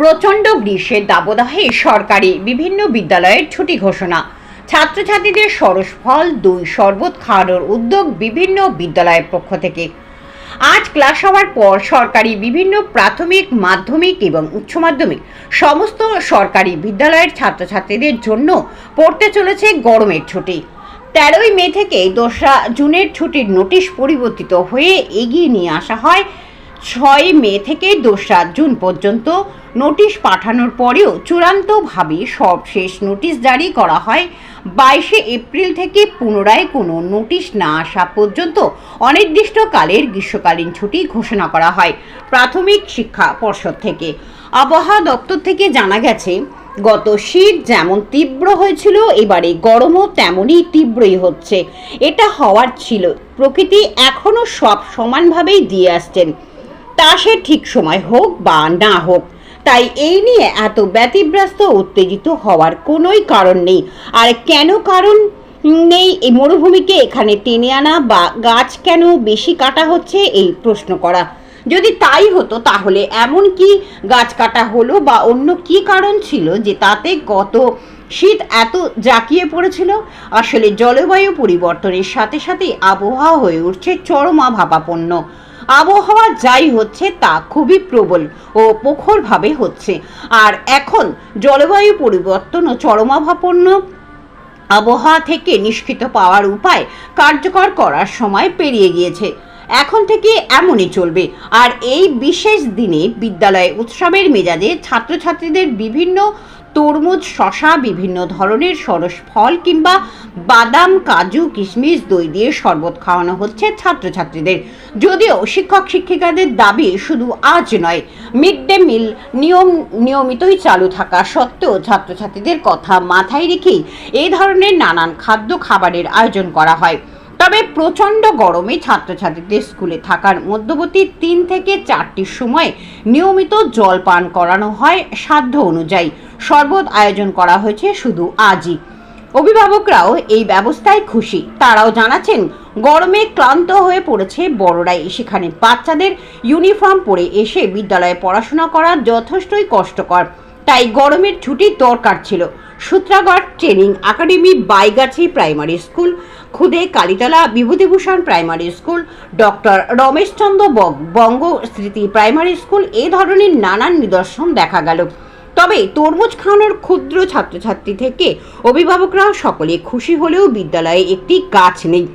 প্রচণ্ড গ্রীষ্মের দাবদাহে সরকারি বিভিন্ন বিদ্যালয়ের ছুটি ঘোষণা। ছাত্রছাত্রীদের সরস ফল, দুই শরবত খাওয়ানোর উদ্যোগ বিভিন্ন বিদ্যালয়ের পক্ষ থেকে। আজ ক্লাস হওয়ার পর সরকারি বিভিন্ন প্রাথমিক, মাধ্যমিক এবং উচ্চ মাধ্যমিক সমস্ত সরকারি বিদ্যালয়ের ছাত্রছাত্রীদের জন্য পড়তে চলেছে গরমের ছুটি। তেরোই মে থেকে দোসরা জুনের ছুটির নোটিশ পরিবর্তিত হয়ে এগিয়ে নিয়ে আসা হয় ছয় মে থেকে দোসরা জুন পর্যন্ত নোটিশ পাঠানোর পরেও চূড়ান্তভাবে সবশেষ নোটিশ জারি করা হয়। বাইশে এপ্রিল থেকে পুনরায় কোনো নোটিশ না আসা পর্যন্ত অনির্দিষ্টকালের গ্রীষ্মকালীন ছুটি ঘোষণা করা হয় প্রাথমিক শিক্ষা পর্ষদ থেকে। আবহাওয়া দপ্তর থেকে জানা গেছে, গত শীত যেমন তীব্র হয়েছিল, এবারে গরমও তেমনই তীব্রই হচ্ছে। এটা হওয়ার ছিল, প্রকৃতি এখনও সব সমানভাবেই দিয়ে আসছেন। তা সে ঠিক সময় হোক বা না হোক, তাই এই নিয়ে এত ব্যতিব্যস্ত, উত্তেজিত হওয়ার কোনোই কারণ নেই। আর কেন কারণ নেই এই মরুভূমিকে এখানে টেনে আনা বা গাছ কেন বেশি কাটা হচ্ছে, এই প্রশ্ন করা। যদি তাই হতো, তাহলে এমন কি গাছ কাটা হলো বা অন্য কি কারণ ছিল যে তাতে গত শীত এত জাঁকিয়ে পড়েছিল? আসলে জলবায়ু পরিবর্তনের সাথে সাথে আবহাওয়া হয়ে উঠছে চরমাভাবাপন্ন আবহাওয়া যাই হচ্ছে তা খুবই প্রবল ও প্রখরভাবে হচ্ছে। আর এখন জলবায়ু পরিবর্তন ও চরমাভাপন্ন আবহাওয়া থেকে নিষ্কৃত পাওয়ার উপায় কার্যকর করার সময় পেরিয়ে গিয়েছে। এখন থেকে এমনই চলবে। আর এই বিশেষ দিনে বিদ্যালয়ে উৎসবের মেজাজে ছাত্রছাত্রীদের বিভিন্ন তরমুজ, শশা, বিভিন্ন ধরনের সরস ফল কিংবা বাদাম, কাজু, কিশমিশ, দই দিয়ে শরবত খাওয়ানো হচ্ছে ছাত্রছাত্রীদের। যদিও শিক্ষক শিক্ষিকাদের দাবি শুধু আজ নয়, মিড ডে মিল নিয়ম নিয়মিতই চালু থাকা সত্ত্বেও ছাত্রছাত্রীদের কথা মাথায় রেখেই এই ধরনের নানান খাদ্য খাবারের আয়োজন করা হয়। তবে প্রচণ্ড গরমে ছাত্রছাত্রীদের স্কুলে থাকার মধ্যবর্তী তিন থেকে চারটির সময় নিয়মিত জল পান করানো হয় সাধ্য অনুযায়ী। শরবত আয়োজন করা হয়েছে শুধু আজই। অভিভাবকরাও এই ব্যবস্থায় খুশি। তারাও জানাচ্ছেন, গরমে ক্লান্ত হয়ে পড়েছে বড়রাই। সেখানে বাচ্চাদের ইউনিফর্ম পরে এসে বিদ্যালয়ে পড়াশোনা করা যথেষ্টই কষ্টকর। তাই গরমের ছুটির দরকার ছিল। Sutragarh training academy Baigachhi primary school, খুদে Kalitala Bibhutibhushan primary school, doctor Rameshchandra Banga স্মৃতি প্রাইমারি স্কুল, এ ধরনের নানান নিদর্শন দেখা গেল। তবে তরমুজ খাওয়ানোর ক্ষুদ্র ছাত্রছাত্রী থেকে অভিভাবকরাও সকলে খুশি হলেও বিদ্যালয়ে একটি গাছ নেই।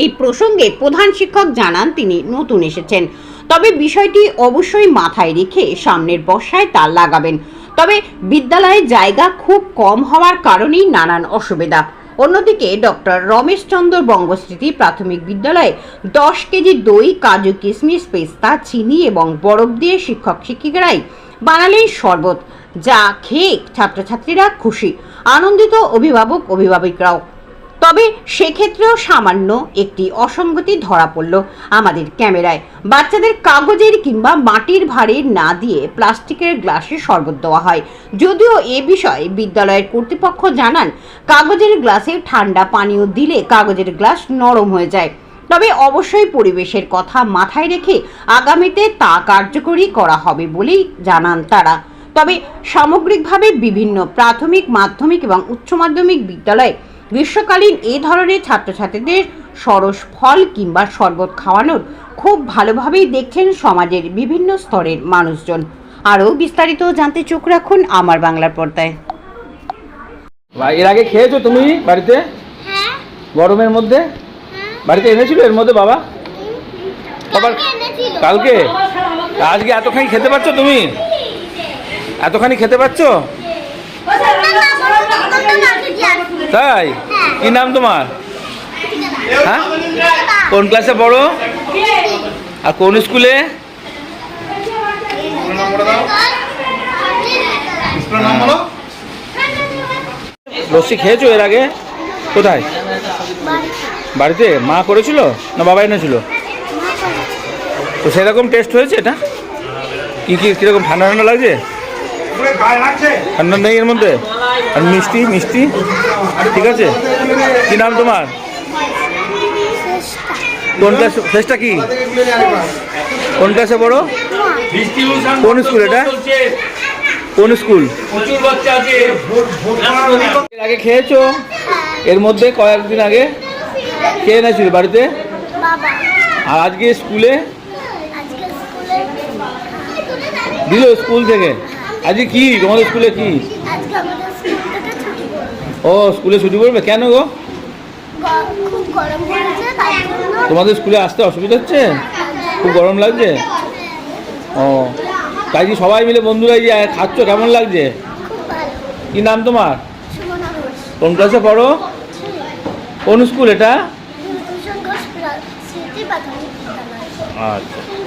এই প্রসঙ্গে প্রধান শিক্ষক জানান, তিনি নতুন এসেছেন। তবে বিষয়টি অবশ্যই মাথায় রেখে সামনের বর্ষায় তা লাগাবেন। তবে বিদ্যালয়ে জায়গা খুব কম হওয়ার কারণেই নানান অসুবিধা। অন্যদিকে ডক্টর রমেশচন্দ্র বঙ্গস্মৃতি প্রাথমিক বিদ্যালয়ে দশ কেজি দই, কাজু কিশমিশ, পেস্তা, চিনি এবং বরফ দিয়ে শিক্ষক শিক্ষিকারাই বানালেন শরবত, যা খেয়ে ছাত্রছাত্রীরা খুশি। আনন্দিত অভিভাবক, অভিভাবকরাও তবে সেক্ষেত্রেও সামান্য একটি অসঙ্গতি ধরা পড়ল আমাদের ক্যামেরায়। বাচ্চাদের কাগজের কিংবা মাটির ভারে না দিয়ে প্লাস্টিকের গ্লাসে শরবত দেওয়া হয়। যদিও এ বিষয়ে বিদ্যালয়ের কর্তৃপক্ষ জানান, কাগজের গ্লাসে ঠান্ডা পানীয় দিলে কাগজের গ্লাস নরম হয়ে যায়। তবে অবশ্যই পরিবেশের কথা মাথায় রেখে আগামীতে তা কার্যকরী করা হবে বলেই জানান তারা। তবে সামগ্রিকভাবে বিভিন্ন প্রাথমিক, মাধ্যমিক এবং উচ্চ মাধ্যমিক বিদ্যালয়ে গ্রীষ্মকালীন এই ধরনের ছাত্রছাত্রীদের সরস ফল কিংবা শরবত খাওয়ানোর খুব ভালোভাবেই দেখছেন সমাজের বিভিন্ন স্তরের মানুষজন আরও বিস্তারিত জানতে চোখ রাখুন আমার বাংলার পর্দায় এর আগে খেয়েছো তুমি বাড়িতে হ্যাঁ গরমের মধ্যে বাড়িতে এনেছিল এর মধ্যে বাবা বাবার কালকে এনেছিল। কালকে তা আজকে এতখানি খেতে পারছ তুমি এতখানি খেতে পারছ তাই? কি নাম তোমার? হ্যাঁ? কোন ক্লাসে পড়ো? আর কোন স্কুলে? লস্যি খেয়েছো এর আগে? কোথায়? বাড়িতে? মা করেছিল? না বাবা এনেছিল? তো সেরকম টেস্ট হয়েছে এটা? কি কি, কীরকম ঠান্ডা ঠান্ডা লাগছে? ঠান্ডা নেই এর মধ্যে? আর মিষ্টি মিষ্টি? ঠিক আছে? কি নাম তোমার? কোন ক্লাস ফেসটা কি? কোন ক্লাসে পড়ো? কোন স্কুল এটা? কোন স্কুল? আগে খেয়েছো? এর মধ্যে কয়েকদিন আগে খেয়ে এনেছিল বাড়িতে? আর আজকে স্কুলে দিল স্কুল থেকে? আজকে কি? তোমাদের স্কুলে কি? ও স্কুলে ছুটি পড়বে? কেন গো? তোমাদের স্কুলে আসতে অসুবিধা হচ্ছে? খুব গরম লাগছে? ও তাই সবাই মিলে বন্ধুরা যে খাচ্ছ? কেমন লাগছে? কি নাম তোমার? কোন ক্লাসে পড়ো? কোন স্কুল এটা? আচ্ছা। হ্যাঁ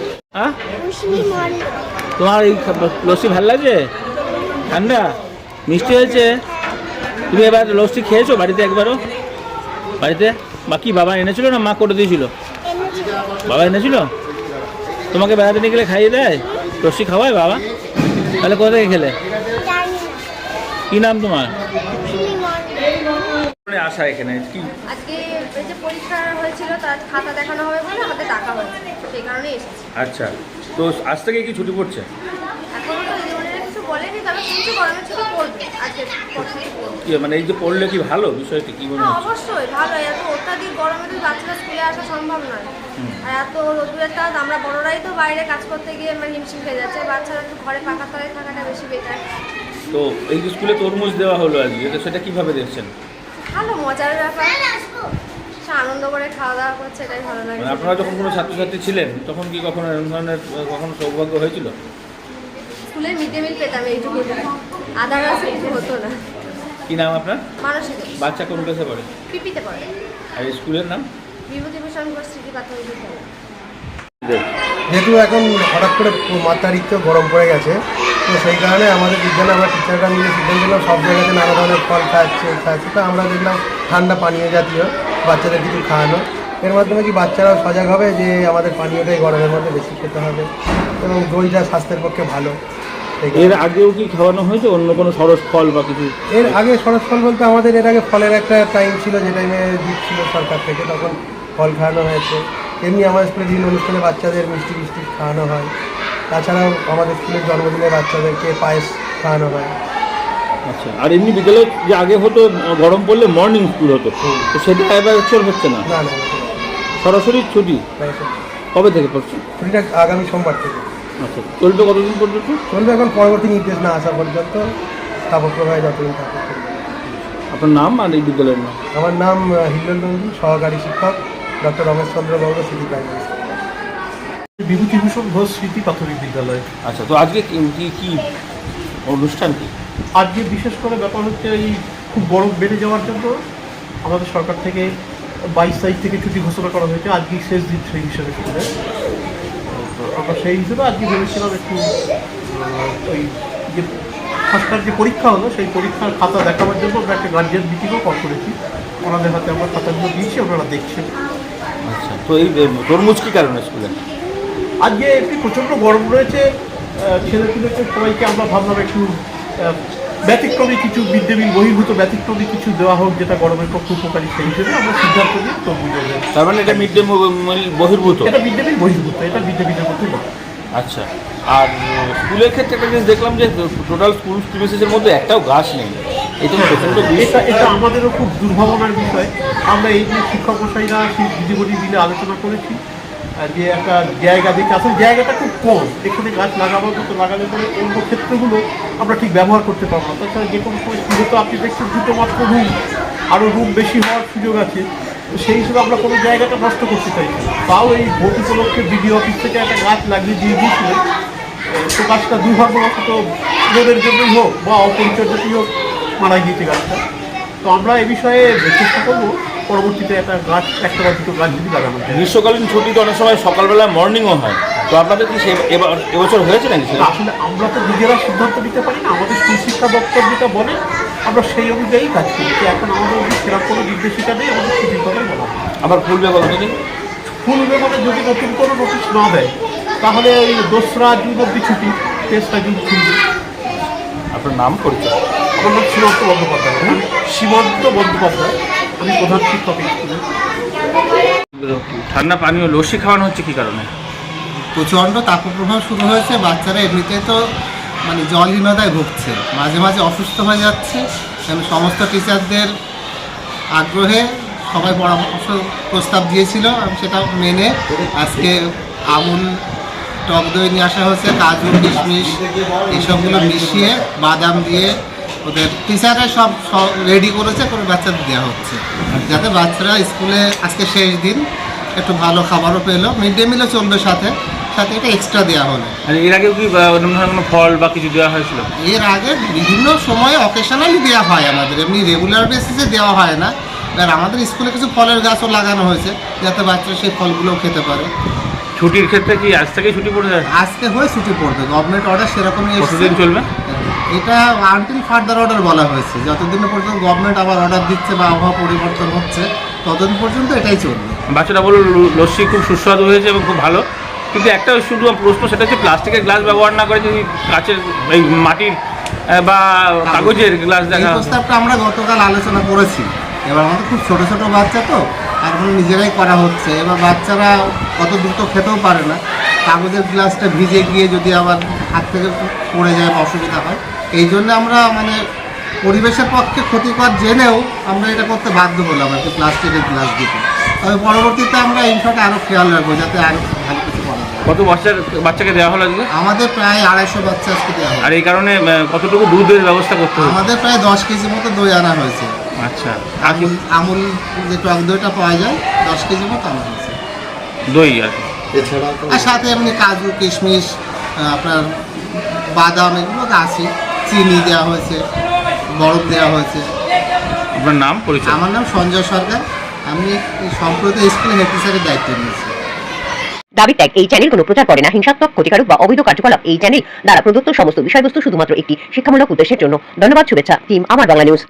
তোমার এই লস্যি ভালো লাগছে ঠান্ডা? মিষ্টি হয়েছে? তুমি এবার লস্যি খেয়েছো বাড়িতে একবারও? বাড়িতে? বা কি বাবা এনেছিল না মা করে দিয়েছিল? বাবা এনেছিল? তোমাকে বেড়াতে নিয়ে গেলে খাইয়ে দেয়? লস্যি খাওয়ায় বাবা? তাহলে কোথা থেকে খেলে? কি নাম তোমার? আসা এখানে? কি? আজকে এই যে পরীক্ষা হয়েছিল তার খাতা দেখানো হবে বলে আমাদের ডাকা হয়েছে। সেই কারণে এসেছি। আচ্ছা। তো আজ থেকে কি ছুটি পড়ছে? এখন তো কিছু বলেনি তবে শুনছি গরমের ছুটি পড়বে। আজকে কি মানে এই যে পড়লে কি ভালো বিষয়টি? কি মনে হ্যাঁ হচ্ছে? অবশ্যই ভালো। এত অত্যাধিক গরমে তো বাচ্চারা স্কুলে আসা সম্ভব নয়। আর এত রোদ্দুরের তাপ আমরা বড়রাই তো বাইরে কাজ করতে গিয়ে মানে হিমশিম খেয়ে যাচ্ছে। বাচ্চারা একটু ঘরে পাকার তলায় থাকাটা বেশি বেটার তো এই যে স্কুলে তরমুজ দেওয়া হলো আজকে সেটা কীভাবে দেখছেন? ভালো মজার ব্যাপার। সে আনন্দ করে খাওয়া দাওয়া করছে এটাই ভালো লাগে। মানে আপনারা যখন কোনো ছাত্রছাত্রী ছিলেন তখন কি কখনো এরকম ধরনের কখনো সৌভাগ্য হয়েছিল? স্কুলে মিড ডে মিল পেতাম এইটুকু আদারস কিছু হতো না। কি নাম আপনার? মানসিক। বাচ্চা কোন ক্লাসে পড়ে? পিপিতে পড়ে। আর এই স্কুলের নাম? বিভূতিভূষণ ঘোষ স্মৃতি প্রাথমিক বিদ্যালয়। যেহেতু এখন হঠাৎ করে মাত্রাতিরিক্ত গরম পড়ে গেছে তো সেই কারণে আমাদের বিজ্ঞানে আমরা টিচাররা মিলে সিদ্ধান্ত নিলাম সব জায়গাতে নানা ধরনের ফল খাচ্ছে খাচ্ছে। তো আমরা দেখলাম ঠান্ডা পানীয় জাতীয় বাচ্চাদের কিছু খাওয়ানো। এর মাধ্যমে কি বাচ্চারাও সজাগ হবে যে আমাদের পানীয়টাই গরমের মধ্যে বেশি খেতে হবে এবং দইটা স্বাস্থ্যের পক্ষে ভালো? এর আগেও কি খাওয়ানো হয়েছে? অন্য কোনো সরস ফল বা কিছু? এর আগে সরস ফল বলতে আমাদের এর আগে ফলের একটা টাইম ছিল যে টাইমে দিচ্ছিল সরকার থেকে তখন ফল খাওয়ানো হয়েছে। এমনি আমাদের স্কুলে বিভিন্ন অনুষ্ঠানে বাচ্চাদের মিষ্টি মিষ্টি খাওয়ানো হয়। তাছাড়াও আমাদের স্কুলের জন্মদিনে বাচ্চাদেরকে পায়েস খাওয়ানো হয়। আচ্ছা আর এমনি বিদ্যালয়ে যে আগে হতো গরম পড়লে মর্নিং স্কুল হতো। তো সেটা এবার বছর হচ্ছে না? না না সরাসরি ছুটি? কবে থেকে পড়ছে? ছুটিটা আগামী সোমবার থেকে। আচ্ছা চলবে কতদিন পর্যন্ত? চলবে এখন পরবর্তী নির্দেশ না আসা পর্যন্ত। তাপপ্রবাহে যতদিন থাকে আপনার নাম আর এই বিদ্যালয়ের নাম? আমার নাম নন্দী সহকারী শিক্ষক doctor Ramesh Chandra Gour city primary. Bibhutibhushan Ghosh স্মৃতি প্রাথমিক বিদ্যালয়। আচ্ছা তো আজকে কি কি অনুষ্ঠান কি? আজকে বিশেষ করে ব্যাপার হচ্ছে এই খুব গরম বেড়ে যাওয়ার জন্য আমাদের সরকার থেকে বাইশ তারিখ থেকে ছুটি ঘোষণা করা হয়েছে আজকেই শেষ দিন সেই হিসেবে স্কুলে আমরা সেই হিসেবে আজকে ভেবেছিলাম একটু ওই যে ফার্স্টার যে পরীক্ষা হলো সেই পরীক্ষার খাতা দেখাবার জন্য আমরা একটা গার্জিয়ান মিটিংও কল করেছি। ওনাদের হাতে আমরা খাতাগুলো দিয়েছি ওনারা দেখছেন। আচ্ছা তো এই তরমুজ কি কারণে স্কুলে? আজকে একটি প্রচণ্ড গরম রয়েছে ছেলেপুলেকে সবাইকে আমরা ভাবলাম একটু ব্যতিক্রমী কিছু মিড ডে মিল বহির্ভূত ব্যতিক্রমী কিছু দেওয়া হোক যেটা গরমের পক্ষে উপকারী সেই হিসেবে আমরা সিদ্ধান্ত নিয়ে তরমুজ। তার মানে এটা মিড ডে মিল বহির্ভূত? এটা মিড ডে মিল বহির্ভূত এটা মিড ডে মিলের মধ্যে আচ্ছা আর স্কুলের ক্ষেত্রে একটা জিনিস দেখলাম যে টোটাল স্কুল প্রিমিসেসের মধ্যে একটাও গাছ নেই। এটা প্রচণ্ড এটা এটা আমাদেরও খুব দুর্ভাবনার বিষয়। আমরা এই যে শিক্ষক মশাইরা সেই দিদিমণি মিলে আলোচনা করেছি। যে একটা জায়গা দেখে আসলে জায়গাটা খুব কম। এখানে গাছ লাগাবার মতো লাগালে পরে অন্য ক্ষেত্রগুলো আমরা ঠিক ব্যবহার করতে পারব না। তাছাড়া যে কোনো সময় স্কুলে তো আপনি দেখছেন দুটো মাত্র রুম আরও রুম বেশি হওয়ার সুযোগ আছে। সেই হিসেবে আমরা কোনো জায়গাটা নষ্ট করতে চাই তাও এই ভোট উপলক্ষে বিডিও অফিস থেকে একটা গাছ লাগিয়ে দিয়ে দিয়েছিলেন তো গাছটা দুর্ভাগ্যবশত রোদের জন্যই হোক বা অপরিচর্যাতেই হোক মারা গিয়েছে গাছটা। তো আমরা এ বিষয়ে চেষ্টা করব পরবর্তীতে একটা গাছ একটা বা দুটো গাছ যদি লাগানো গ্রীষ্মকালীন ছুটি তো অনেক সময় সকালবেলা মর্নিংও হয়। তো আপনাদের কি সে এবার এবছর হয়েছে নাকি আসলে আমরা তো নিজেরা সিদ্ধান্ত নিতে পারি না আমাদের স্কুল শিক্ষা দপ্তর যেটা বলে আমরা সেই অনুযায়ী কাজ করি। এখন আমাদের সেরকম কোনো নির্দেশিকা নেই আমাদের ছুটির কথাই বলা। আবার খুলবে কতদিন ফুল মানে যদি নতুন কোনো নোটিশ না দেয় তাহলে ওই দোসরা জুন অব্দি ছুটি তেসরা জুন খুলবে আপনার নাম পরিচয়? আমার নাম সীমান্ত বন্দ্যোপাধ্যায়। আমি বন্দ্যোপাধ্যায়। আমি প্রধান শিক্ষক ঠান্ডা পানীয় লস্যি খাওয়ানো হচ্ছে কি কারণে? প্রচণ্ড তাপপ্রবাহ শুরু হয়েছে বাচ্চারা এমনিতে তো মানে জলহীনতায় ভুগছে। মাঝে মাঝে অসুস্থ হয়ে যাচ্ছে সমস্ত টিচারদের আগ্রহে সবাই পরামর্শ প্রস্তাব দিয়েছিল আমি সেটা মেনে আজকে আমুল টক দই নিয়ে আসা হয়েছে কাজু কিশমিশ এইসবগুলো মিশিয়ে বাদাম দিয়ে ওদের টিচাররা সব রেডি করেছে করে বাচ্চাদের দেওয়া হচ্ছে। যাতে বাচ্চারা স্কুলে আজকে শেষ দিন একটু ভালো খাবারও পেল মিড ডে মিলও চলবে সাথে সাথে এটা এক্সট্রা দেওয়া হলো। আর এর আগেও কি কোনো ফল বা কিছু দেওয়া হয়েছিল? এর আগে বিভিন্ন সময়ে অকেশনালি দেওয়া হয় আমাদের এমনি রেগুলার বেসিসে দেওয়া হয় না। আর আমাদের স্কুলে কিছু ফলের গাছও লাগানো হয়েছে যাতে বাচ্চারা সেই ফলগুলোও খেতে পারে। ছুটির ক্ষেত্রে কি আজ থেকেই ছুটি পড়বে আজকে হয়ে ছুটি পড়বে গভর্নমেন্ট অর্ডার সেরকমই চলবে? এটা আনটিল ফার্দার অর্ডার বলা হয়েছে। যতদিন পর্যন্ত গভর্নমেন্ট আবার অর্ডার দিচ্ছে বা আবহাওয়া পরিবর্তন হচ্ছে ততদিন পর্যন্ত এটাই চলবে। বাচ্চারা বলল লস্যি খুব সুস্বাদু হয়েছে এবং খুব ভালো। কিন্তু একটা শুধু প্রশ্ন সেটা হচ্ছে প্লাস্টিকের গ্লাস ব্যবহার না করে যদি কাচের এই মাটির বা কাগজের গ্লাস দেখা প্রস্তাবটা আমরা গতকাল আলোচনা করেছি। এবার আমাদের খুব ছোট ছোট বাচ্চা তো আর এখন নিজেরাই করা হচ্ছে। এবার বাচ্চারা অত দ্রুত খেতেও পারে না। কাগজের গ্লাসটা ভিজে গিয়ে যদি আবার হাত থেকে পড়ে যায় বা অসুবিধা হয় এই জন্য আমরা মানে পরিবেশের পক্ষে ক্ষতিকর জেনেও আমরা এটা করতে বাধ্য হলাম আর কি প্লাস্টিকের গ্লাস দিতে তবে পরবর্তীতে আমরা এই বিষয়টা আরও খেয়াল রাখব যাতে আরও ভালো কিছু করা যায়। কত বাচ্চার বাচ্চাকে দেওয়া হলো আজকে? আমাদের প্রায় আড়াইশো বাচ্চা আজকে দেওয়া হবে আর এই কারণে কতটুকু দুধের ব্যবস্থা করতে হবে? আমাদের প্রায় দশ কেজি মতো দই আনা হয়েছে। আচ্ছা। আমুল আমুল যে টক দইটা পাওয়া যায় দশ কেজি মতো আনা হয়েছে। দই আর কি। আর সাথে এমনি কাজু কিশমিশ আপনার বাদাম এগুলো তো আছে চিনি দেওয়া হয়েছে বরফ দেওয়া হয়েছে। আপনার নাম পরিচয়? আমার নাম সঞ্জয় সরকার। আমি এই সম্প্রতি স্কুল হেড টিচারের দায়িত্ব নিয়েছি। দাবি ত্যাগ এই চ্যানেল কোনো প্রচার করে না। হিংসাত্মক ক্ষতিকারক বা অবৈধ কার্যকলাপ এই চ্যানেল দ্বারা প্রদত্ত সমস্ত বিষয়বস্তু শুধুমাত্র একটি শিক্ষামূলক উদ্দেশ্যের জন্য। ধন্যবাদ শুভেচ্ছা টিম আমার বাংলা নিউজ।